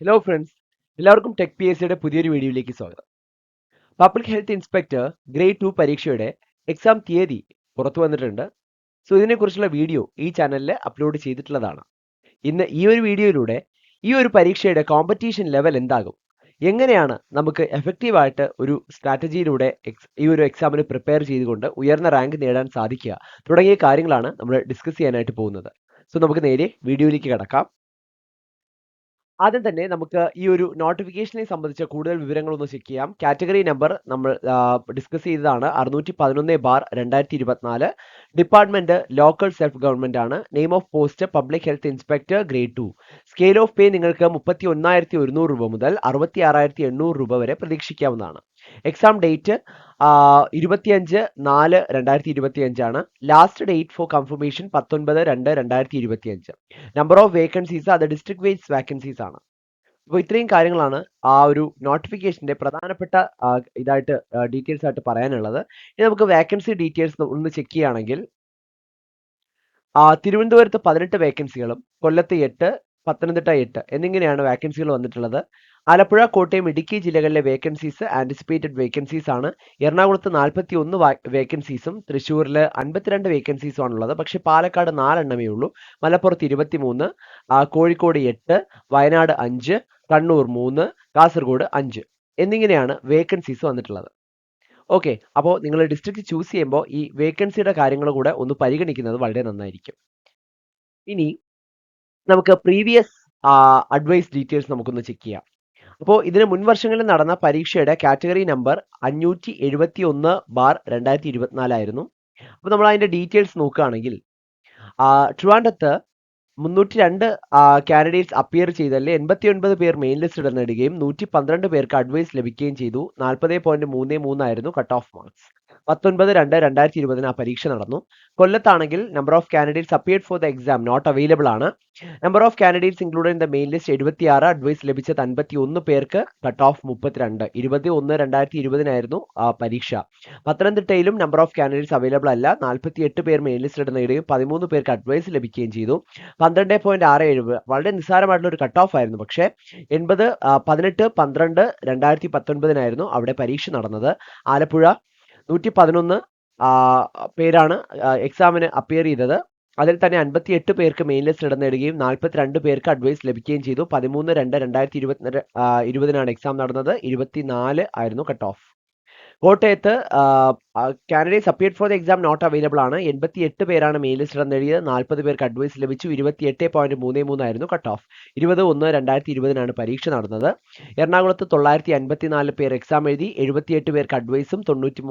Hello friends എല്ലാവർക്കും tech P S സിയുടെ പുതിയൊരു വീഡിയോയിലേക്ക് സ്വാഗതം. Public health inspector grade two പരീക്ഷയുടെ എക്സാം തീയതി പുറത്തു വന്നിട്ടുണ്ട്. സോ ഇതിനെക്കുറിച്ചുള്ള വീഡിയോ ഈ ചാനലിൽ അപ്ലോഡ് ചെയ്തിട്ടുള്ളതാണ്. ഇന്ന് ഈ ഒരു വീഡിയോയിലൂടെ ഈ ഒരു പരീക്ഷയുടെ കോമ്പറ്റീഷൻ ലെവൽ എന്താകും? എങ്ങനെയാണ് നമുക്ക് എഫക്റ്റീവായിട്ട് ഒരു സ്ട്രാറ്റജിയിലൂടെ ഈ ഒരു എക്സാമിന് പ്രിപ്പയർ ചെയ്തുകൊണ്ട് ഉയർന്ന റാങ്ക് നേടാൻ സാധിക്കുക തുടങ്ങിയ കാര്യങ്ങളാണ് നമ്മൾ ഡിസ്കസ് ചെയ്യാനായിട്ട് പോകുന്നത്. സോ നമുക്ക് നേരെ വീഡിയോയിലേക്ക് കിടക്കാം. ആദ്യം തന്നെ നമുക്ക് ഈ ഒരു നോട്ടിഫിക്കേഷനെ സംബന്ധിച്ച കൂടുതൽ വിവരങ്ങൾ ഒന്ന് ചെക്ക് ചെയ്യാം. കാറ്റഗറി നമ്പർ നമ്മൾ ഡിസ്കസ് ചെയ്തതാണ്. അറുന്നൂറ്റി പതിനൊന്ന് ബാർ രണ്ടായിരത്തി ഇരുപത്തിനാല് ഡിപ്പാർട്ട്മെന്റ് ലോക്കൽ സെൽഫ് ഗവൺമെന്റ് ആണ്. Name of post public health inspector grade two scale of pay നിങ്ങൾക്ക് മുപ്പത്തി ഒന്നായിരത്തി ഒരുന്നൂറ് രൂപ മുതൽ അറുപത്തി ആറായിരത്തി എണ്ണൂറ് രൂപ വരെ പ്രതീക്ഷിക്കാവുന്നതാണ്. എക്സാം ഡേറ്റ് ഇരുപത്തിയഞ്ച് നാല് രണ്ടായിരത്തി ഇരുപത്തി അഞ്ചാണ് ലാസ്റ്റ് ഡേറ്റ് ഫോർ കൺഫർമേഷൻ പത്തൊൻപത് രണ്ട് രണ്ടായിരത്തി ഇരുപത്തി അഞ്ച് നമ്പർ ഓഫ് വേക്കൻസീസ് അത് ഡിസ്ട്രിക്ട് വൈസ് വേക്കൻസീസ് ആണ്. അപ്പോൾ ഇത്രയും കാര്യങ്ങളാണ് ആ ഒരു നോട്ടിഫിക്കേഷന്റെ പ്രധാനപ്പെട്ട ഇതായിട്ട് ഡീറ്റെയിൽസ് ആയിട്ട് പറയാനുള്ളത്. ഇനി നമുക്ക് വേക്കൻസി ഡീറ്റെയിൽസ് ഒന്ന് ചെക്ക് ചെയ്യുകയാണെങ്കിൽ തിരുവനന്തപുരത്ത് പതിനെട്ട് വേക്കൻസികളും കൊല്ലത്ത് എട്ട് പത്തനംതിട്ട എട്ട് എന്നിങ്ങനെയാണ് വേക്കൻസികൾ വന്നിട്ടുള്ളത്. ആലപ്പുഴ കോട്ടയം ഇടുക്കി ജില്ലകളിലെ വേക്കൻസീസ് ആന്റിസിപ്പേറ്റഡ് വേക്കൻസീസ് ആണ്. എറണാകുളത്ത് നാൽപ്പത്തി ഒന്ന് വേക്കൻസീസും തൃശ്ശൂരിൽ അൻപത്തിരണ്ട് വേക്കൻസീസും ആണുള്ളത്. പക്ഷേ പാലക്കാട് നാലെണ്ണമേ ഉള്ളൂ. മലപ്പുറത്ത് ഇരുപത്തി മൂന്ന് കോഴിക്കോട് എട്ട് വയനാട് അഞ്ച് കണ്ണൂർ മൂന്ന് കാസർഗോഡ് അഞ്ച് എന്നിങ്ങനെയാണ് വേക്കൻസീസ് വന്നിട്ടുള്ളത്. ഓക്കെ അപ്പോൾ നിങ്ങൾ ഡിസ്ട്രിക്ട് ചൂസ് ചെയ്യുമ്പോൾ ഈ വേക്കൻസിയുടെ കാര്യങ്ങൾ കൂടെ ഒന്ന് പരിഗണിക്കുന്നത് വളരെ നന്നായിരിക്കും. ഇനി നമുക്ക് പ്രീവിയസ് അഡ്വൈസ് ഡീറ്റെയിൽസ് നമുക്കൊന്ന് ചെക്ക് ചെയ്യാം. അപ്പോൾ ഇതിന് മുൻവർഷങ്ങളിൽ നടന്ന പരീക്ഷയുടെ കാറ്റഗറി നമ്പർ അഞ്ഞൂറ്റി എഴുപത്തി ഒന്ന് ബാർ രണ്ടായിരത്തി ഇരുപത്തിനാലായിരുന്നു അപ്പോൾ നമ്മൾ അതിന്റെ ഡീറ്റെയിൽസ് നോക്കുകയാണെങ്കിൽ ട്രിവാൻഡത്ത് മുന്നൂറ്റി രണ്ട് കാൻഡിഡേറ്റ്സ് അപ്പിയർ ചെയ്തല്ലേ എൺപത്തി ഒൻപത് പേർ മെയിൻ ലിസ്റ്റ് ഇടന്നിടുകയും നൂറ്റി പന്ത്രണ്ട് പേർക്ക് അഡ്വൈസ് ലഭിക്കുകയും ചെയ്തു. നാൽപ്പത് പോയിന്റ് മൂന്ന് മൂന്നായിരുന്നു കട്ട് ഓഫ് മാർക്സ്. പത്തൊൻപത് രണ്ട് രണ്ടായിരത്തി ഇരുപതിന് ആ പരീക്ഷ നടന്നു. കൊല്ലത്താണെങ്കിൽ number of candidates appeared for the exam not available ആണ്. Number of candidates include in the main list എഴുപത്തിയാറ് അഡ്വൈസ് ലഭിച്ചത് അൻപത്തി ഒന്ന് പേർക്ക് കട്ട് ഓഫ് മുപ്പത്തിരണ്ട്. ഇരുപത്തി ഒന്ന് രണ്ടായിരത്തി ഇരുപതിനായിരുന്നു ആ പരീക്ഷ. പത്തനംതിട്ടയിലും നമ്പർ ഓഫ് കാൻഡിഡേറ്റ്സ് അവൈലബിൾ അല്ല. നാൽപ്പത്തി എട്ട് പേർ മെയിൻ ലിസ്റ്റ് നേടുകയും പതിമൂന്ന് പേർക്ക് അഡ്വൈസ് ലഭിക്കുകയും ചെയ്തു. പന്ത്രണ്ട് പോയിന്റ് ആറ് ഏഴ് വളരെ നിസ്സാരമായിട്ടുള്ള ഒരു കട്ട് ഓഫ് ആയിരുന്നു പക്ഷേ എൺപത് പതിനെട്ട് പന്ത്രണ്ട് രണ്ടായിരത്തി പത്തൊൻപതിനായിരുന്നു അവിടെ പരീക്ഷ നടന്നത്. ആലപ്പുഴ നൂറ്റി പതിനൊന്ന് പേരാണ് എക്സാമിന് അപ്പിയർ ചെയ്തത്. അതിൽ തന്നെ അൻപത്തി എട്ട് പേർക്ക് മെയിൻ ലിസ്റ്റ് ഇടം നേടുകയും നാൽപ്പത്തിരണ്ട് പേർക്ക് അഡ്വൈസ് ലഭിക്കുകയും ചെയ്തു. പതിമൂന്ന് രണ്ട് രണ്ടായിരത്തി ഇരുപത്തി ഇരുപതിനാണ് എക്സാം നടന്നത്. ഇരുപത്തിനാല് ആയിരുന്നു കട്ട് ഓഫ് കോട്ടയത്ത് candidates appeared for the exam not available ആണ്. എൺപത്തി എട്ട് പേരാണ് മെയിൻ ലിസ്റ്റ് ഇടം നേടിയത്. നാൽപ്പത് പേർക്ക് അഡ്വൈസ് ലഭിച്ചു. ഇരുപത്തി എട്ട് പോയിന്റ് മൂന്ന് മൂന്നായിരുന്നു കട്ട് ഓഫ് ഇരുപത് ഒന്ന് രണ്ടായിരത്തി ഇരുപതിനാണ് പരീക്ഷ നടന്നത്. എറണാകുളത്ത് തൊള്ളായിരത്തി അൻപത്തിനാല് പേർ എക്സാം എഴുതി എഴുപത്തിയെട്ട് പേർക്ക് അഡ്വൈസും തൊണ്ണൂറ്റി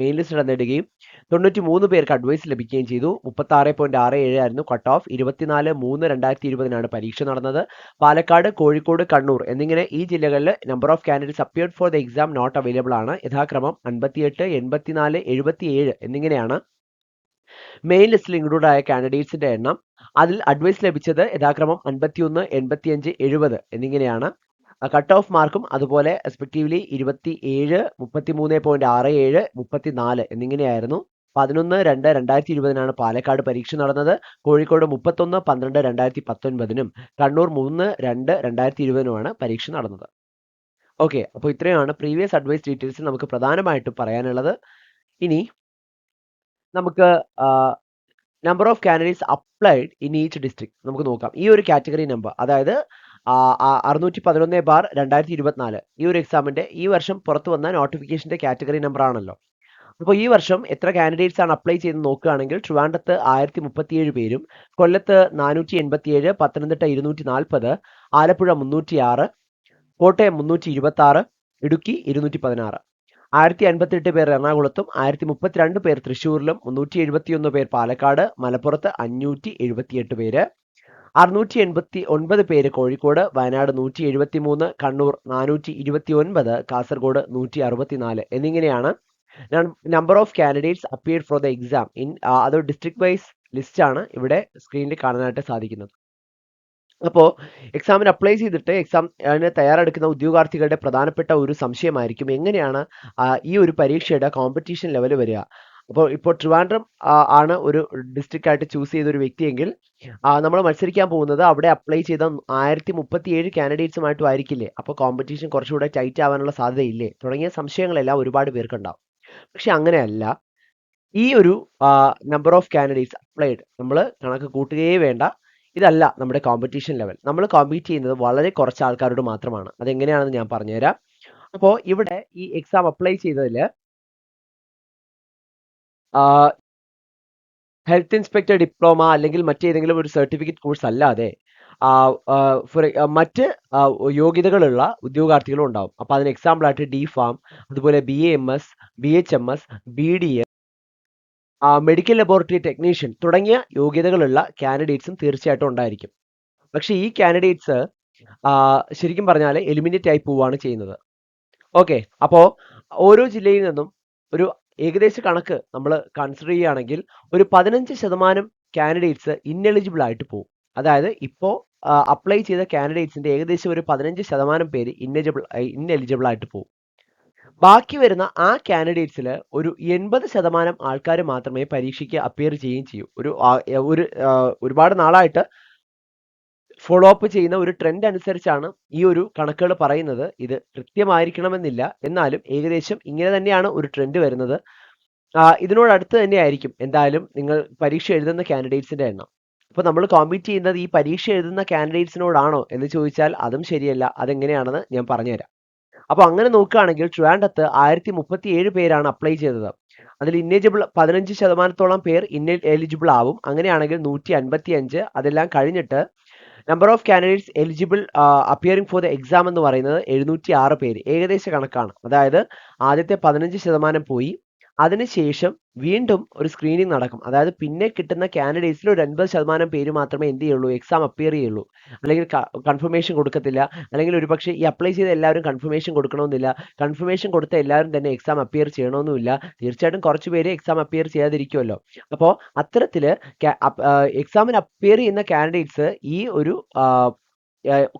മെയിൻ ലിസ്റ്റ് നടന്നിടുകയും നേടുകയും തൊണ്ണൂറ്റി മൂന്ന് പേർക്ക് അഡ്വൈസ് ലഭിക്കുകയും ചെയ്തു. മുപ്പത്തി ആറ് പോയിന്റ് ആറ് ഏഴ് ആയിരുന്നു കട്ട് ഓഫ് ഇരുപത്തിനാല് മൂന്ന് രണ്ടായിരത്തി ഇരുപതിനാണ് പരീക്ഷ നടന്നത്. പാലക്കാട് കോഴിക്കോട് കണ്ണൂർ എന്നിങ്ങനെ ഈ ജില്ലകളിൽ number of candidates appeared for the exam not available ആണ്. യഥാക്രമം അൻപത്തിയെട്ട് എൺപത്തിനാല് എഴുപത്തിയേഴ് എന്നിങ്ങനെയാണ് മെയിൻ ലിസ്റ്റിൽ ഇൻക്ലൂഡ് ആയ കാൻഡിഡേറ്റ്സിന്റെ എണ്ണം. അതിൽ അഡ്വൈസ് ലഭിച്ചത് യഥാക്രമം അൻപത്തിയൊന്ന് എൺപത്തിയഞ്ച് എഴുപത് എന്നിങ്ങനെയാണ്. കട്ട് ഓഫ് മാർക്കും അതുപോലെ റെസ്പെക്റ്റീവ്ലി ഇരുപത്തി ഏഴ് മുപ്പത്തി മൂന്ന് പോയിന്റ് ആറ് ഏഴ് മുപ്പത്തി നാല് എന്നിങ്ങനെയായിരുന്നു. പതിനൊന്ന് രണ്ട് രണ്ടായിരത്തി ഇരുപതിനാണ് പാലക്കാട് പരീക്ഷ നടന്നത്. കോഴിക്കോട് മുപ്പത്തൊന്ന് പന്ത്രണ്ട് രണ്ടായിരത്തി പത്തൊൻപതിനും കണ്ണൂർ മൂന്ന് രണ്ട് രണ്ടായിരത്തി ഇരുപതിനുമാണ് പരീക്ഷ നടന്നത്. ഓക്കെ അപ്പോൾ ഇത്രയാണ് പ്രീവിയസ് അഡ്വൈസ് ഡീറ്റെയിൽസ് നമുക്ക് പ്രധാനമായിട്ടും പറയാനുള്ളത്. ഇനി നമുക്ക് number of candidates applied in each district നമുക്ക് നോക്കാം. ഈ ഒരു കാറ്റഗറി നമ്പർ അതായത് അറുന്നൂറ്റി പതിനൊന്ന് ബാർ രണ്ടായിരത്തി ഇരുപത്തിനാല് ഈ ഒരു എക്സാമിന്റെ ഈ വർഷം പുറത്തു വന്ന നോട്ടിഫിക്കേഷന്റെ കാറ്റഗറി നമ്പർ ആണല്ലോ. അപ്പോൾ ഈ വർഷം എത്ര കാൻഡിഡേറ്റ്സ് ആണ് അപ്ലൈ ചെയ്ത് നോക്കുകയാണെങ്കിൽ ട്രിവാൻഡത്ത് ആയിരത്തി മുപ്പത്തിയേഴ് പേരും കൊല്ലത്ത് നാനൂറ്റി എൺപത്തിയേഴ് പത്തനംതിട്ട ഇരുന്നൂറ്റി നാൽപ്പത് ആലപ്പുഴ മുന്നൂറ്റി ആറ് കോട്ടയം മുന്നൂറ്റി ഇരുപത്തി ആറ് ഇടുക്കി ഇരുന്നൂറ്റി പതിനാറ് ആയിരത്തി അൻപത്തെട്ട് പേർ എറണാകുളത്തും ആയിരത്തി മുപ്പത്തിരണ്ട് പേർ തൃശ്ശൂരിലും മുന്നൂറ്റി എഴുപത്തിയൊന്ന് പേർ പാലക്കാട് മലപ്പുറത്ത് അഞ്ഞൂറ്റി എഴുപത്തിയെട്ട് പേര്. അറുന്നൂറ്റി എൺപത്തി ഒൻപത് പേര് കോഴിക്കോട് വയനാട് നൂറ്റി എഴുപത്തി മൂന്ന് കണ്ണൂർ നാനൂറ്റി ഇരുപത്തി ഒൻപത് കാസർഗോഡ് നൂറ്റി അറുപത്തിനാല് എന്നിങ്ങനെയാണ് number of candidates appeared for the exam in അത് ഡിസ്ട്രിക്ട് വൈസ് ലിസ്റ്റ് ആണ് ഇവിടെ സ്ക്രീനിൽ കാണാനായിട്ട് സാധിക്കുന്നത്. അപ്പോൾ എക്സാമിന് അപ്ലൈ ചെയ്തിട്ട് എക്സാം തയ്യാറെടുക്കുന്ന ഉദ്യോഗാർത്ഥികളുടെ പ്രധാനപ്പെട്ട ഒരു സംശയമായിരിക്കും എങ്ങനെയാണ് ഈ ഒരു പരീക്ഷയുടെ കോമ്പറ്റീഷൻ ലെവൽ വരിക? അപ്പോൾ ഇപ്പോൾ ട്രിവാൻഡ്രം ആണ് ഒരു ഡിസ്ട്രിക്റ്റ് ആയിട്ട് ചൂസ് ചെയ്ത ഒരു വ്യക്തിയെങ്കിൽ നമ്മൾ മത്സരിക്കാൻ പോകുന്നത് അവിടെ അപ്ലൈ ചെയ്ത ആയിരത്തി മുപ്പത്തി ഏഴ് കാൻഡിഡേറ്റ്സുമായിട്ടും ആയിരിക്കില്ലേ? അപ്പോൾ കോമ്പറ്റീഷൻ കുറച്ചുകൂടെ ടൈറ്റ് ആവാനുള്ള സാധ്യതയില്ലേ? തുടങ്ങിയ സംശയങ്ങളെല്ലാം ഒരുപാട് പേർക്കുണ്ടാവും പക്ഷെ അങ്ങനെയല്ല. ഈ ഒരു നമ്പർ ഓഫ് കാൻഡിഡേറ്റ്സ് അപ്ലൈഡ് നമ്മൾ കണക്ക് കൂട്ടുകയേ വേണ്ട. ഇതല്ല നമ്മുടെ കോമ്പറ്റീഷൻ ലെവൽ നമ്മൾ കോമ്പീറ്റ് ചെയ്യുന്നത് വളരെ കുറച്ച് ആൾക്കാരോട് മാത്രമാണ്. അതെങ്ങനെയാണെന്ന് ഞാൻ പറഞ്ഞുതരാം. അപ്പോൾ ഇവിടെ ഈ എക്സാം അപ്ലൈ ചെയ്തതിൽ ഹെൽത്ത് ഇൻസ്പെക്ടർ ഡിപ്ലോമ അല്ലെങ്കിൽ മറ്റേതെങ്കിലും ഒരു സർട്ടിഫിക്കറ്റ് കോഴ്സ് അല്ലാതെ മറ്റ് യോഗ്യതകളുള്ള ഉദ്യോഗാർത്ഥികളും ഉണ്ടാവും. അപ്പോൾ അതിന് എക്സാമ്പിൾ ആയിട്ട് ഡി ഫാം അതുപോലെ B A M S B H M S B D A medical laboratory technician തുടങ്ങിയ യോഗ്യതകളുള്ള കാൻഡിഡേറ്റ്സും തീർച്ചയായിട്ടും ഉണ്ടായിരിക്കും. പക്ഷേ ഈ കാൻഡിഡേറ്റ്സ് ശരിക്കും പറഞ്ഞാൽ എലിമിനേറ്റ് ആയി പോവുകയാണ് ചെയ്യുന്നത്. ഓക്കെ അപ്പോൾ ഓരോ ജില്ലയിൽ നിന്നും ഒരു ഏകദേശ കണക്ക് നമ്മൾ കൺസിഡർ ചെയ്യുകയാണെങ്കിൽ ഒരു പതിനഞ്ച് ശതമാനം കാൻഡിഡേറ്റ്സ് ഇന്നെലിജിബിൾ ആയിട്ട് പോകും അതായത് ഇപ്പോൾ അപ്ലൈ ചെയ്ത കാൻഡിഡേറ്റ്സിന്റെ ഏകദേശം ഒരു പതിനഞ്ച് ശതമാനം പേര് ഇന്നെലിജിബിൾ ഇന്നെലിജിബിൾ ആയിട്ട് പോകും ബാക്കി വരുന്ന ആ കാൻഡിഡേറ്റ്സിൽ ഒരു എൺപത് ശതമാനം ആൾക്കാർ മാത്രമേ പരീക്ഷയ്ക്ക് അപ്പിയർ ചെയ്യുകയും ചെയ്യൂ. ഒരു ഒരു ഒരുപാട് നാളായിട്ട് ഫോളോ അപ്പ് ചെയ്യുന്ന ഒരു ട്രെൻഡ് അനുസരിച്ചാണ് ഈ ഒരു കണക്കുകൾ പറയുന്നത്. ഇത് കൃത്യമായിരിക്കണമെന്നില്ല. എന്നാലും ഏകദേശം ഇങ്ങനെ തന്നെയാണ് ഒരു ട്രെൻഡ് വരുന്നത്. ഇതിനോടടുത്ത് തന്നെയായിരിക്കും എന്തായാലും നിങ്ങൾ പരീക്ഷ എഴുതുന്ന കാൻഡിഡേറ്റ്സിന്റെ എണ്ണം. അപ്പോൾ നമ്മൾ കോമ്പീറ്റ് ചെയ്യുന്നത് ഈ പരീക്ഷ എഴുതുന്ന കാൻഡിഡേറ്റ്സിനോടാണോ എന്ന് ചോദിച്ചാൽ അതും ശരിയല്ല. അതെങ്ങനെയാണെന്ന് ഞാൻ പറഞ്ഞുതരാം. അപ്പോൾ അങ്ങനെ നോക്കുകയാണെങ്കിൽ ട്രിവാൻഡത്ത് ആയിരത്തി മുപ്പത്തി ഏഴ് പേരാണ് അപ്ലൈ ചെയ്തത്. അതിൽ ഇന്നേജിബിൾ പതിനഞ്ച് ശതമാനത്തോളം പേർ ഇന്ന എലിജിബിൾ ആവും. അങ്ങനെയാണെങ്കിൽ നൂറ്റി അൻപത്തി അഞ്ച് അതെല്ലാം കഴിഞ്ഞിട്ട് number of candidates eligible appearing for the exam എന്ന് പറയുന്നത് എഴുന്നൂറ്റി ആറ് പേര് ഏകദേശ കണക്കാണ്. അതായത് ആദ്യത്തെ പതിനഞ്ച് ശതമാനം പോയി അതിനുശേഷം വീണ്ടും ഒരു സ്ക്രീനിങ് നടക്കും. അതായത് പിന്നെ കിട്ടുന്ന കാൻഡിഡേറ്റ്സിൽ ഒരു അൻപത് ശതമാനം പേര് മാത്രമേ എന്ത് ചെയ്യുള്ളൂ? എക്സാം അപ്പിയർ ചെയ്യുള്ളൂ. അല്ലെങ്കിൽ കൺഫർമേഷൻ കൊടുക്കത്തില്ല. അല്ലെങ്കിൽ ഒരുപക്ഷെ ഈ അപ്ലൈ ചെയ്ത എല്ലാവരും കൺഫർമേഷൻ കൊടുക്കണമെന്നില്ല. കൺഫർമേഷൻ കൊടുത്ത എല്ലാവരും തന്നെ എക്സാം അപ്പിയർ ചെയ്യണമെന്നുമില്ല. തീർച്ചയായിട്ടും കുറച്ച് പേര് എക്സാം അപ്പിയർ ചെയ്യാതിരിക്കുമല്ലോ. അപ്പോൾ അത്തരത്തിൽ എക്സാമിന് അപ്പിയർ ചെയ്യുന്ന കാൻഡിഡേറ്റ്സ് ഈ ഒരു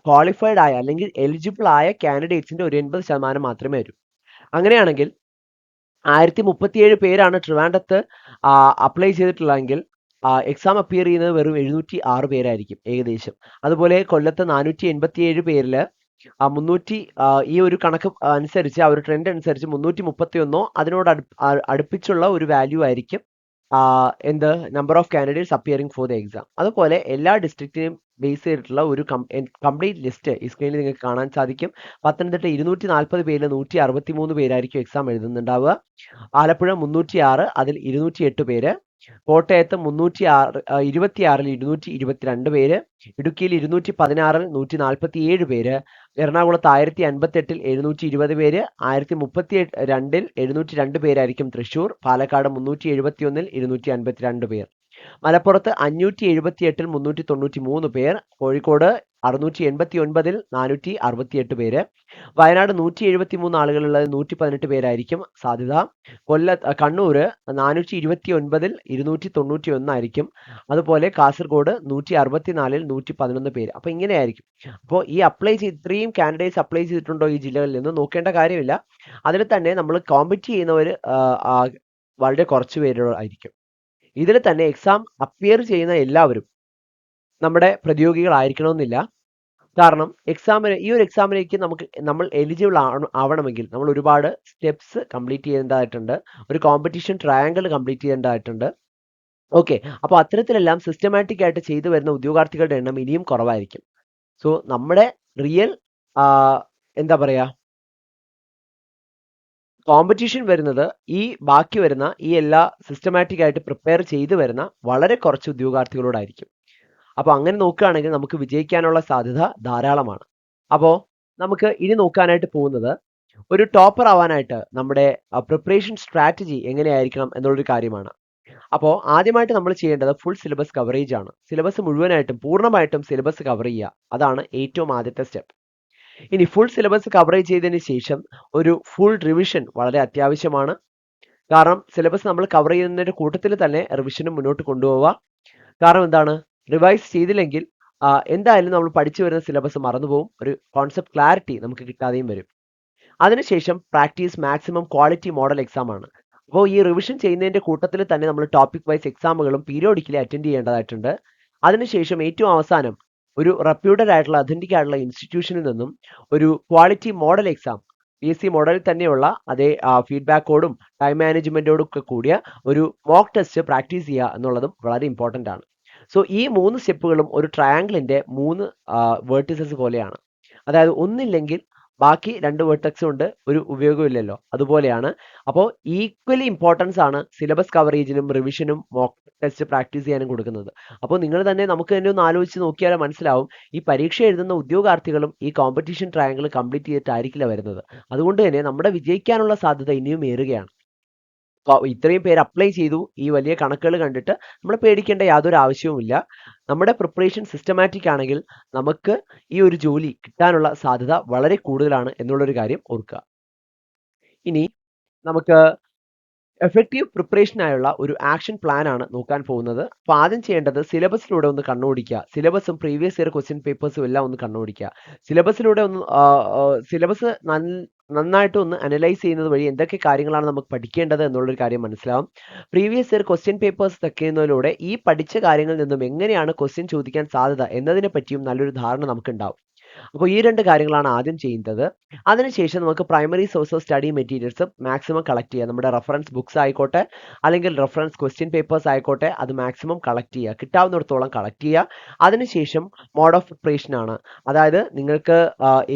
ക്വാളിഫൈഡ് ആയ അല്ലെങ്കിൽ എലിജിബിൾ ആയ കാൻഡിഡേറ്റ്സിന്റെ ഒരു എൺപത് ശതമാനം മാത്രമേ വരൂ. അങ്ങനെയാണെങ്കിൽ ആയിരത്തി മുപ്പത്തിയേഴ് പേരാണ് ട്രിവാൻഡത്ത് അപ്ലൈ ചെയ്തിട്ടുള്ളതെങ്കിൽ എക്സാം അപ്പിയർ ചെയ്യുന്നത് വെറും എഴുന്നൂറ്റി ആറ് പേരായിരിക്കും ഏകദേശം. അതുപോലെ കൊല്ലത്ത് നാനൂറ്റി എൺപത്തിയേഴ് പേരിൽ മുന്നൂറ്റി ഈ ഒരു കണക്ക് അനുസരിച്ച് ആ ഒരു ട്രെൻഡ് അനുസരിച്ച് മുന്നൂറ്റി മുപ്പത്തി ഒന്നോ അതിനോട് അടുപ്പിച്ചുള്ള ഒരു വാല്യൂ ആയിരിക്കും എന്ത് number of candidates appearing for the exam അതുപോലെ എല്ലാ ഡിസ്ട്രിക്റ്റിനെയും ബേസ് ചെയ്തിട്ടുള്ള ഒരു കംപ്ലീറ്റ് ലിസ്റ്റ് ഈ സ്ക്രീനിൽ നിങ്ങൾക്ക് കാണാൻ സാധിക്കും. പത്തനംതിട്ട ഇരുന്നൂറ്റി നാൽപ്പത് പേരിൽ നൂറ്റി അറുപത്തി മൂന്ന് പേരായിരിക്കും എക്സാം എഴുതുന്നുണ്ടാവുക. ആലപ്പുഴ മുന്നൂറ്റി ആറ് അതിൽ ഇരുന്നൂറ്റി എട്ട് പേര്. കോട്ടയത്ത് മുന്നൂറ്റി ആറ് ഇരുപത്തിയാറിൽ ഇരുന്നൂറ്റി ഇരുപത്തിരണ്ട് പേര്. ഇടുക്കിയിൽ ഇരുന്നൂറ്റി പതിനാറിൽ നൂറ്റി നാൽപ്പത്തി ഏഴ് പേര്. എറണാകുളത്ത് ആയിരത്തി അൻപത്തി എട്ടിൽ എഴുന്നൂറ്റി ഇരുപത് പേര്. ആയിരത്തി മുപ്പത്തി രണ്ടിൽ എഴുന്നൂറ്റി രണ്ട് പേരായിരിക്കും തൃശൂർ. പാലക്കാട് മുന്നൂറ്റി എഴുപത്തി ഒന്നിൽ ഇരുന്നൂറ്റി അൻപത്തി രണ്ട് പേർ. മലപ്പുറത്ത് അഞ്ഞൂറ്റി എഴുപത്തി എട്ടിൽ മുന്നൂറ്റി തൊണ്ണൂറ്റി മൂന്ന് പേർ കോഴിക്കോട് അറുന്നൂറ്റി എൺപത്തി ഒൻപതിൽ നാനൂറ്റി അറുപത്തിയെട്ട് പേര് വയനാട് നൂറ്റി എഴുപത്തി മൂന്ന് ആളുകളുള്ളത് നൂറ്റി പതിനെട്ട് പേരായിരിക്കും സാധ്യത. കൊല്ല കണ്ണൂർ നാനൂറ്റി ഇരുപത്തി ഒൻപതിൽ ഇരുന്നൂറ്റി തൊണ്ണൂറ്റി ഒന്നായിരിക്കും അതുപോലെ കാസർഗോഡ് നൂറ്റി അറുപത്തിനാലിൽ നൂറ്റി പതിനൊന്ന് പേര്. അപ്പോൾ ഇങ്ങനെയായിരിക്കും. അപ്പോൾ ഈ അപ്ലൈ ചെയ്ത് ഇത്രയും കാൻഡിഡേറ്റ്സ് അപ്ലൈ ചെയ്തിട്ടുണ്ടോ ഈ ജില്ലകളിൽ നിന്ന് നോക്കേണ്ട കാര്യമില്ല. അതിൽ തന്നെ നമ്മൾ കോമ്പറ്റ് ചെയ്യുന്നവർ വളരെ കുറച്ച് പേരുകളായിരിക്കും ഇതിൽ തന്നെ എക്സാം അപ്പിയർ ചെയ്യുന്ന എല്ലാവരും നമ്മുടെ പ്രതിയോഗികളായിരിക്കണമെന്നില്ല. കാരണം എക്സാമിന് ഈ ഒരു എക്സാമിലേക്ക് നമുക്ക് നമ്മൾ എലിജിബിൾ ആവണമെങ്കിൽ നമ്മൾ ഒരുപാട് സ്റ്റെപ്സ് കംപ്ലീറ്റ് ചെയ്യേണ്ടതായിട്ടുണ്ട്. ഒരു കോമ്പറ്റീഷൻ ട്രയാങ്കിൾ കംപ്ലീറ്റ് ചെയ്യേണ്ടതായിട്ടുണ്ട്. ഓക്കെ അപ്പോൾ അത്തരത്തിലെല്ലാം സിസ്റ്റമാറ്റിക് ആയിട്ട് ചെയ്തു വരുന്ന ഉദ്യോഗാർത്ഥികളുടെ എണ്ണം ഇനിയും കുറവായിരിക്കും. സോ നമ്മുടെ റിയൽ എന്താ പറയാ കോമ്പറ്റീഷൻ വരുന്നത് ഈ ബാക്കി വരുന്ന ഈ എല്ലാ സിസ്റ്റമാറ്റിക് ആയിട്ട് പ്രിപ്പയർ ചെയ്തു വരുന്ന വളരെ കുറച്ച് ഉദ്യോഗാർത്ഥികളോടായിരിക്കും. അപ്പോൾ അങ്ങനെ നോക്കുകയാണെങ്കിൽ നമുക്ക് വിജയിക്കാനുള്ള സാധ്യത ധാരാളമാണ്. അപ്പോൾ നമുക്ക് ഇനി നോക്കാനായിട്ട് പോകുന്നത് ഒരു ടോപ്പർ ആവാനായിട്ട് നമ്മുടെ പ്രിപ്പറേഷൻ സ്ട്രാറ്റജി എങ്ങനെയായിരിക്കണം എന്നുള്ളൊരു കാര്യമാണ്. അപ്പോൾ ആദ്യമായിട്ട് നമ്മൾ ചെയ്യേണ്ടത് ഫുൾ സിലബസ് കവറേജ് ആണ്. സിലബസ് മുഴുവനായിട്ടും പൂർണമായിട്ടും സിലബസ് കവർ ചെയ്യുക. അതാണ് ഏറ്റവും ആദ്യത്തെ സ്റ്റെപ്പ് ഇനി ഫുൾ സിലബസ് കവർ ചെയ്തതിന് ശേഷം ഒരു ഫുൾ റിവിഷൻ വളരെ അത്യാവശ്യമാണ്. കാരണം സിലബസ് നമ്മൾ കവർ ചെയ്യുന്നതിന്റെ കൂട്ടത്തിൽ തന്നെ റിവിഷനും മുന്നോട്ട് കൊണ്ടുപോവുക. കാരണം എന്താണ്? റിവൈസ് ചെയ്തില്ലെങ്കിൽ എന്തായാലും നമ്മൾ പഠിച്ചു വരുന്ന സിലബസ് മറന്നുപോകും ഒരു കോൺസെപ്റ്റ് ക്ലാരിറ്റി നമുക്ക് കിട്ടാതെയും വരും. അതിനുശേഷം practice maximum quality model exam ആണ്. അപ്പോൾ ഈ റിവിഷൻ ചെയ്യുന്നതിന്റെ കൂട്ടത്തിൽ തന്നെ നമ്മൾ ടോപ്പിക് വൈസ് എക്സാമുകളും പീരിയോഡിക്കലി അറ്റൻഡ് ചെയ്യേണ്ടതായിട്ടുണ്ട്. അതിനുശേഷം ഏറ്റവും അവസാനം ഒരു റെപ്യൂട്ടഡ് ആയിട്ടുള്ള അഥന്റിക് ആയിട്ടുള്ള ഇൻസ്റ്റിറ്റ്യൂഷനിൽ നിന്നും ഒരു quality model exam P S C മോഡലിൽ തന്നെയുള്ള അതേ ഫീഡ്ബാക്കോടും ടൈം മാനേജ്മെന്റോടും ഒക്കെ കൂടിയ ഒരു മോക്ക് ടെസ്റ്റ് പ്രാക്ടീസ് ചെയ്യുക എന്നുള്ളതും വളരെ ഇമ്പോർട്ടന്റ് ആണ്. സോ ഈ മൂന്ന് സ്റ്റെപ്പുകളും ഒരു ട്രയാങ്കിളിന്റെ മൂന്ന് വേർട്ടിസസ് പോലെയാണ്. അതായത് ഒന്നില്ലെങ്കിൽ ബാക്കി രണ്ട് വെർട്ടക്സ് ഉണ്ട്. ഒരു ഉപയോഗമില്ലല്ലോ അതുപോലെയാണ്. അപ്പോൾ ഈക്വലി ഇമ്പോർട്ടൻസ് ആണ് സിലബസ് കവറേജിനും റിവിഷനും മോക്ക് ടെസ്റ്റ് പ്രാക്ടീസ് ചെയ്യാനും കൊടുക്കുന്നത്. അപ്പോൾ നിങ്ങൾ തന്നെ നമുക്ക് തന്നെ ഒന്ന് ആലോചിച്ച് നോക്കിയാൽ മനസ്സിലാവും. ഈ പരീക്ഷ എഴുതുന്ന ഉദ്യോഗാർത്ഥികളും ഈ കോമ്പറ്റീഷൻ ട്രയാങ്കിൾ കംപ്ലീറ്റ് ചെയ്തിട്ടായിരിക്കില്ല വരുന്നത്. അതുകൊണ്ട് തന്നെ നമ്മുടെ വിജയിക്കാനുള്ള സാധ്യത ഇനിയും ഏറുകയാണ്. ഇത്രയും പേര് അപ്ലൈ ചെയ്തു. ഈ വലിയ കണക്കുകൾ കണ്ടിട്ട് നമ്മൾ പേടിക്കേണ്ട യാതൊരു ആവശ്യവുമില്ല നമ്മുടെ പ്രിപ്പറേഷൻ സിസ്റ്റമാറ്റിക് ആണെങ്കിൽ നമുക്ക് ഈ ഒരു ജോലി കിട്ടാനുള്ള സാധ്യത വളരെ കൂടുതലാണ് എന്നുള്ളൊരു കാര്യം ഓർക്കുക. ഇനി നമുക്ക് എഫക്റ്റീവ് പ്രിപ്പറേഷനായുള്ള ഒരു ആക്ഷൻ പ്ലാൻ ആണ് നോക്കാൻ പോകുന്നത്. അപ്പോൾ ആദ്യം ചെയ്യേണ്ടത് സിലബസിലൂടെ ഒന്ന് കണ്ണോടിക്കുക. സിലബസും പ്രീവിയസ് ഇയർ ക്വസ്റ്റ്യൻ പേപ്പേഴ്സും എല്ലാം ഒന്ന് കണ്ണോടിക്കുക. സിലബസിലൂടെ ഒന്ന് സിലബസ് നന്നായിട്ട് ഒന്ന് അനലൈസ് ചെയ്യുന്നത് വഴി എന്തൊക്കെ കാര്യങ്ങളാണ് നമുക്ക് പഠിക്കേണ്ടത് എന്നുള്ളൊരു കാര്യം മനസ്സിലാവും. പ്രീവിയസ് ഇയർ ക്വസ്റ്റ്യൻ പേപ്പേഴ്സ് തെക്കുന്നതിലൂടെ ഈ പഠിച്ച കാര്യങ്ങളിൽ നിന്നും എങ്ങനെയാണ് ക്വസ്റ്റ്യൻ ചോദിക്കാൻ സാധ്യത എന്നതിനെ പറ്റിയും നല്ലൊരു ധാരണ നമുക്കുണ്ടാവും. അപ്പോൾ ഈ രണ്ട് കാര്യങ്ങളാണ് ആദ്യം ചെയ്യുന്നത്. അതിനുശേഷം നമുക്ക് primary source of study materials maximum collect ചെയ്യുക നമ്മുടെ റെഫറൻസ് ബുക്സ് ആയിക്കോട്ടെ അല്ലെങ്കിൽ റെഫറൻസ് ക്വസ്റ്റ്യൻ പേപ്പേഴ്സ് ആയിക്കോട്ടെ അത് മാക്സിമം കളക്ട് ചെയ്യുക. കിട്ടാവുന്നിടത്തോളം കളക്ട് ചെയ്യുക. അതിനുശേഷം മോഡ് ഓഫ് പ്രിപ്പറേഷൻ ആണ്. അതായത് നിങ്ങൾക്ക്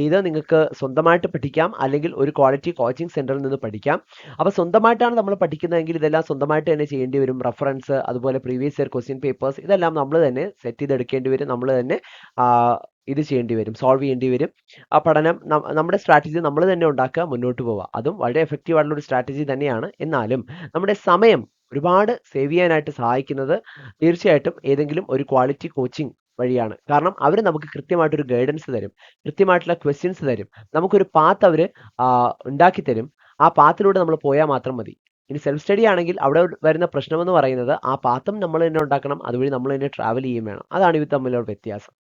ഏത് നിങ്ങൾക്ക് സ്വന്തമായിട്ട് പഠിക്കാം അല്ലെങ്കിൽ ഒരു ക്വാളിറ്റി കോച്ചിങ് സെന്ററിൽ നിന്ന് പഠിക്കാം. അപ്പോൾ സ്വന്തമായിട്ടാണ് നമ്മൾ പഠിക്കുന്നതെങ്കിൽ ഇതെല്ലാം സ്വന്തമായിട്ട് തന്നെ ചെയ്യേണ്ടി വരും. റെഫറൻസ് അതുപോലെ പ്രീവിയസ് ഇയർ ക്വസ്റ്റ്യൻ പേപ്പേഴ്സ് ഇതെല്ലാം നമ്മൾ തന്നെ സെറ്റ് ചെയ്തെടുക്കേണ്ടി വരും. നമ്മൾ തന്നെ ഇത് ചെയ്യേണ്ടി വരും സോൾവ് ചെയ്യേണ്ടി വരും. ആ പഠനം നമ്മുടെ സ്ട്രാറ്റജി നമ്മൾ തന്നെ ഉണ്ടാക്കുക മുന്നോട്ട് പോവുക. അതും വളരെ എഫക്റ്റീവ് ആയിട്ടുള്ള ഒരു സ്ട്രാറ്റജി തന്നെയാണ്. എന്നാലും നമ്മുടെ സമയം ഒരുപാട് സേവ് ചെയ്യാനായിട്ട് സഹായിക്കുന്നത് തീർച്ചയായിട്ടും ഏതെങ്കിലും ഒരു ക്വാളിറ്റി കോച്ചിങ് വഴിയാണ്. കാരണം അവർ നമുക്ക് കൃത്യമായിട്ടൊരു ഗൈഡൻസ് തരും കൃത്യമായിട്ടുള്ള ക്വസ്റ്റ്യൻസ് തരും. നമുക്കൊരു പാത്ത് അവർ ഉണ്ടാക്കി തരും. ആ പാത്തിലൂടെ നമ്മൾ പോയാൽ മാത്രം മതി. ഇനി സെൽഫ് സ്റ്റഡി ആണെങ്കിൽ അവിടെ വരുന്ന പ്രശ്നമെന്ന് പറയുന്നത് ആ പാത്തും നമ്മൾ തന്നെ ഉണ്ടാക്കണം. അതുവഴി നമ്മൾ തന്നെ ട്രാവൽ ചെയ്യും വേണം. അതാണ് ഇത് തമ്മിലുള്ള വ്യത്യാസം.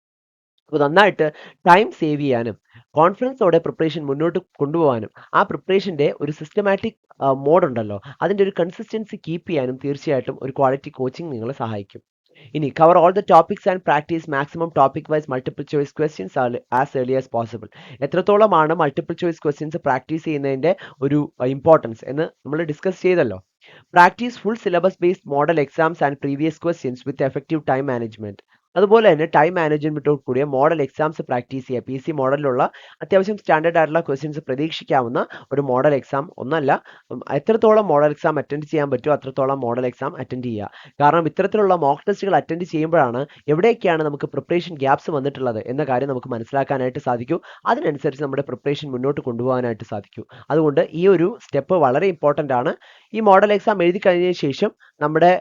അപ്പോൾ നന്നായിട്ട് ടൈം സേവ് ചെയ്യാനും കോൺഫിഡൻസോടെ പ്രിപ്പറേഷൻ മുന്നോട്ട് കൊണ്ടുപോകാനും ആ പ്രിപ്പറേഷന്റെ ഒരു സിസ്റ്റമാറ്റിക് മോഡ് ഉണ്ടല്ലോ. അതിന്റെ ഒരു കൺസിസ്റ്റൻസി കീപ്പ് ചെയ്യാനും തീർച്ചയായിട്ടും ഒരു ക്വാളിറ്റി കോച്ചിങ് നിങ്ങളെ സഹായിക്കും. ഇനി cover all the topics and practice maximum topic wise multiple choice questions as early as possible എത്രത്തോളമാണ് മൾട്ടിപ്പിൾ ചോയ്സ് ക്വസ്റ്റ്യൻസ് പ്രാക്ടീസ് ചെയ്യുന്നതിന്റെ ഒരു ഇമ്പോർട്ടൻസ് എന്ന് നമ്മൾ ഡിസ്കസ് ചെയ്തല്ലോ. Practice full syllabus based model exams and previous questions with effective time management അതുപോലെ തന്നെ time മാനേജ്മെന്റോട് കൂടിയ മോഡൽ എക്സാംസ് പ്രാക്ടീസ് ചെയ്യുക. പി സി മോഡലിലുള്ള അത്യാവശ്യം സ്റ്റാൻഡേർഡ് ആയിട്ടുള്ള ക്വസ്റ്റ്യൻസ് പ്രതീക്ഷിക്കാവുന്ന ഒരു മോഡൽ എക്സാം ഒന്നല്ല. എത്രത്തോളം മോഡൽ എക്സാം അറ്റൻഡ് ചെയ്യാൻ പറ്റുമോ അത്രത്തോളം മോഡൽ എക്സാം അറ്റൻഡ് ചെയ്യുക. കാരണം ഇത്തരത്തിലുള്ള മോക്ക് ടെസ്റ്റുകൾ അറ്റൻഡ് ചെയ്യുമ്പോഴാണ് എവിടെയൊക്കെയാണ് നമുക്ക് പ്രിപ്പറേഷൻ ഗ്യാപ്സ് വന്നിട്ടുള്ളത് എന്ന കാര്യം നമുക്ക് മനസ്സിലാക്കാനായിട്ട് സാധിക്കൂ. അതിനനുസരിച്ച് നമ്മുടെ പ്രിപ്പറേഷൻ മുന്നോട്ട് കൊണ്ടുപോകാനായിട്ട് സാധിക്കൂ. അതുകൊണ്ട് ഈ ഒരു സ്റ്റെപ്പ് വളരെ ഇമ്പോർട്ടന്റ് ആണ്. ഈ മോഡൽ എക്സാം എഴുതി കഴിഞ്ഞതിന് ശേഷം നമ്മുടെ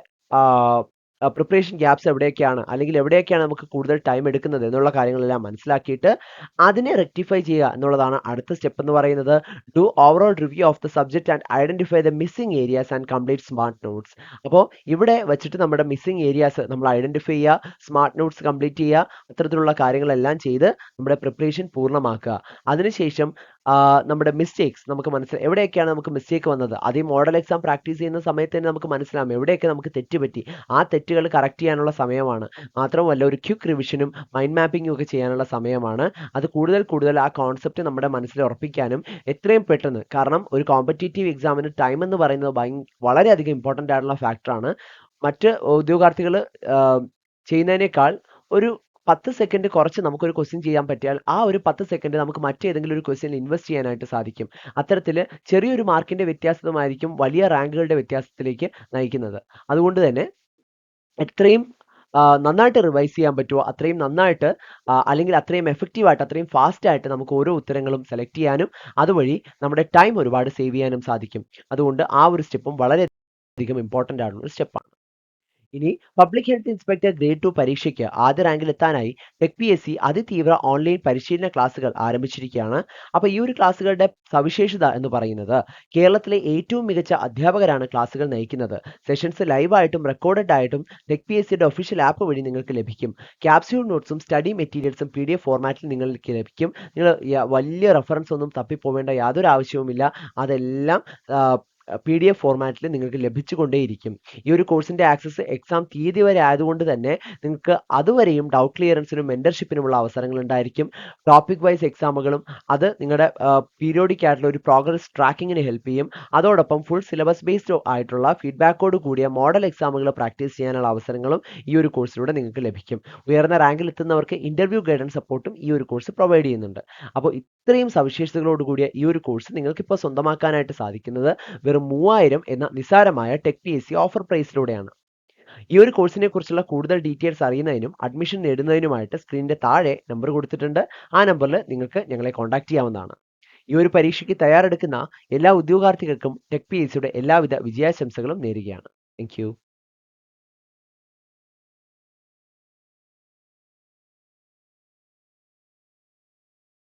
പ്രിപ്പറേഷൻ ഗ്യാപ്സ് എവിടെയൊക്കെയാണ്? അല്ലെങ്കിൽ എവിടെയൊക്കെയാണ് നമുക്ക് കൂടുതൽ ടൈം എടുക്കുന്നത് എന്നുള്ള കാര്യങ്ങളെല്ലാം മനസ്സിലാക്കിയിട്ട് അതിനെ റെക്ടിഫൈ ചെയ്യുക എന്നുള്ളതാണ് അടുത്ത സ്റ്റെപ്പ് എന്ന് പറയുന്നത്. Do overall review of the subject and identify the missing areas and complete smart notes അപ്പോൾ ഇവിടെ വെച്ചിട്ട് നമ്മുടെ മിസ്സിംഗ് ഏരിയാസ് നമ്മൾ ഐഡന്റിഫൈ ചെയ്യുക സ്മാർട്ട് നോട്ട്സ് കംപ്ലീറ്റ് ചെയ്യുക അത്തരത്തിലുള്ള കാര്യങ്ങളെല്ലാം ചെയ്ത് നമ്മുടെ പ്രിപ്പറേഷൻ പൂർണമാക്കുക. അതിനുശേഷം നമ്മുടെ മിസ്റ്റേക്സ് നമുക്ക് മനസ്സിലായി എവിടെയൊക്കെയാണ് നമുക്ക് മിസ്റ്റേക്ക് വന്നത്? അത് ഈ മോഡൽ എക്സാം പ്രാക്ടീസ് ചെയ്യുന്ന സമയത്ത് തന്നെ നമുക്ക് മനസ്സിലാവും എവിടെയൊക്കെ നമുക്ക് തെറ്റ് പറ്റി ആ തെറ്റുകൾ കറക്റ്റ് ചെയ്യാനുള്ള സമയമാണ്. മാത്രമല്ല ഒരു ക്യുക്ക് റിവിഷനും മൈൻഡ് മാപ്പിംഗും ഒക്കെ ചെയ്യാനുള്ള സമയമാണ്. അത് കൂടുതൽ കൂടുതൽ ആ കോൺസെപ്റ്റ് നമ്മുടെ മനസ്സിൽ ഉറപ്പിക്കാനും എത്രയും പെട്ടെന്ന്. കാരണം ഒരു കോമ്പറ്റേറ്റീവ് എക്സാമിന് ടൈം എന്ന് പറയുന്നത് വളരെയധികം ഇമ്പോർട്ടന്റ് ആയിട്ടുള്ള ഫാക്ടറാണ് മറ്റ് ഉദ്യോഗാർത്ഥികൾ ചെയ്യുന്നതിനേക്കാൾ ഒരു പത്ത് സെക്കൻഡ് കുറച്ച് നമുക്കൊരു ക്വസ്റ്റ്യൻ ചെയ്യാൻ പറ്റിയാൽ ആ ഒരു പത്ത് സെക്കൻഡ് നമുക്ക് മറ്റേതെങ്കിലും ഒരു ക്വസ്റ്റ്യൻ ഇൻവെസ്റ്റ് ചെയ്യാനായിട്ട് സാധിക്കും. അത്തരത്തിൽ ചെറിയൊരു മാർക്കിന്റെ വ്യത്യാസമായിരിക്കും വലിയ റാങ്കുകളുടെ വ്യത്യാസത്തിലേക്ക് നയിക്കുന്നത്. അതുകൊണ്ട് തന്നെ എത്രയും നന്നായിട്ട് റിവൈസ് ചെയ്യാൻ പറ്റുമോ അത്രയും നന്നായിട്ട് അല്ലെങ്കിൽ അത്രയും എഫക്റ്റീവായിട്ട് അത്രയും ഫാസ്റ്റ് ആയിട്ട് നമുക്ക് ഓരോ ഉത്തരങ്ങളും സെലക്ട് ചെയ്യാനും അതുവഴി നമ്മുടെ ടൈം ഒരുപാട് സേവ് ചെയ്യാനും സാധിക്കും. അതുകൊണ്ട് ആ ഒരു സ്റ്റെപ്പും വളരെ അധികം ഇമ്പോർട്ടന്റ് ആയിട്ടുള്ള സ്റ്റെപ്പാണ് ഇനി public health inspector grade two പരീക്ഷയ്ക്ക് ആദ്യ റാങ്കിൽ എത്താനായി ടെക് പി എസ് സി അതിതീവ്ര ഓൺലൈൻ പരിശീലന ക്ലാസുകൾ ആരംഭിച്ചിരിക്കുകയാണ്. അപ്പോൾ ഈ ഒരു ക്ലാസ്സുകളുടെ സവിശേഷത എന്ന് പറയുന്നത് കേരളത്തിലെ ഏറ്റവും മികച്ച അധ്യാപകരാണ് ക്ലാസുകൾ നയിക്കുന്നത്. സെഷൻസ് ലൈവായിട്ടും റെക്കോർഡഡ് ആയിട്ടും ടെക് പി എസ് സിയുടെ ഒഫീഷ്യൽ ആപ്പ് വഴി നിങ്ങൾക്ക് ലഭിക്കും. ക്യാപ്സ്യൂൾ നോട്ട്സും സ്റ്റഡി മെറ്റീരിയൽസും പി ഡി എഫ് ഫോർമാറ്റിൽ നിങ്ങൾക്ക് ലഭിക്കും. നിങ്ങൾ വലിയ റെഫറൻസ് ഒന്നും തപ്പിപ്പോവേണ്ട യാതൊരു ആവശ്യവുമില്ല. അതെല്ലാം പി ഡി എഫ് ഫോർമാറ്റിൽ നിങ്ങൾക്ക് ലഭിച്ചുകൊണ്ടേയിരിക്കും. ഈ ഒരു കോഴ്സിന്റെ ആക്സസ് എക്സാം തീയതി വരെ ആയതുകൊണ്ട് തന്നെ നിങ്ങൾക്ക് അതുവരെയും ഡൗട്ട് ക്ലിയറൻസിനും മെന്റർഷിപ്പിനുമുള്ള അവസരങ്ങൾ ഉണ്ടായിരിക്കും. ടോപ്പിക് വൈസ് എക്സാമുകളും അത് നിങ്ങളുടെ പീരിയോഡിക് ആയിട്ടുള്ള ഒരു പ്രോഗ്രസ് ട്രാക്കിങ്ങിന് ഹെൽപ്പ് ചെയ്യും. അതോടൊപ്പം ഫുൾ സിലബസ് ബേസ്ഡ് ആയിട്ടുള്ള ഫീഡ്ബാക്കോട് കൂടിയ മോഡൽ എക്സാമുകൾ പ്രാക്ടീസ് ചെയ്യാനുള്ള അവസരങ്ങളും ഈ ഒരു കോഴ്സിലൂടെ നിങ്ങൾക്ക് ലഭിക്കും. ഉയർന്ന റാങ്കിൽ എത്തുന്നവർക്ക് ഇന്റർവ്യൂ ഗൈഡൻസ് സപ്പോർട്ടും ഈ ഒരു കോഴ്സ് പ്രൊവൈഡ് ചെയ്യുന്നുണ്ട്. അപ്പോൾ ഇത്രയും സവിശേഷതകളോട് കൂടിയ ഈ ഒരു കോഴ്സ് നിങ്ങൾക്ക് ഇപ്പോൾ സ്വന്തമാക്കാനായിട്ട് സാധിക്കുന്നത് വെറും മൂവായിരം എന്ന നിസാരമായ tech P S C offer പ്രൈസിലൂടെയാണ് ഈ ഒരു കോഴ്സിനെ കുറിച്ചുള്ള കൂടുതൽ ഡീറ്റെയിൽസ് അറിയുന്നതിനും അഡ്മിഷൻ നേടുന്നതിനുമായിട്ട് സ്ക്രീനിന്റെ താഴെ നമ്പർ കൊടുത്തിട്ടുണ്ട്. ആ നമ്പറിൽ നിങ്ങൾക്ക് ഞങ്ങളെ കോൺടാക്ട് ചെയ്യാവുന്നതാണ്. ഈ ഒരു പരീക്ഷയ്ക്ക് തയ്യാറെടുക്കുന്ന എല്ലാ ഉദ്യോഗാർത്ഥികൾക്കും ടെക് പി എസ് സിയുടെ എല്ലാവിധ വിജയാശംസകളും നേരുകയാണ്. താങ്ക്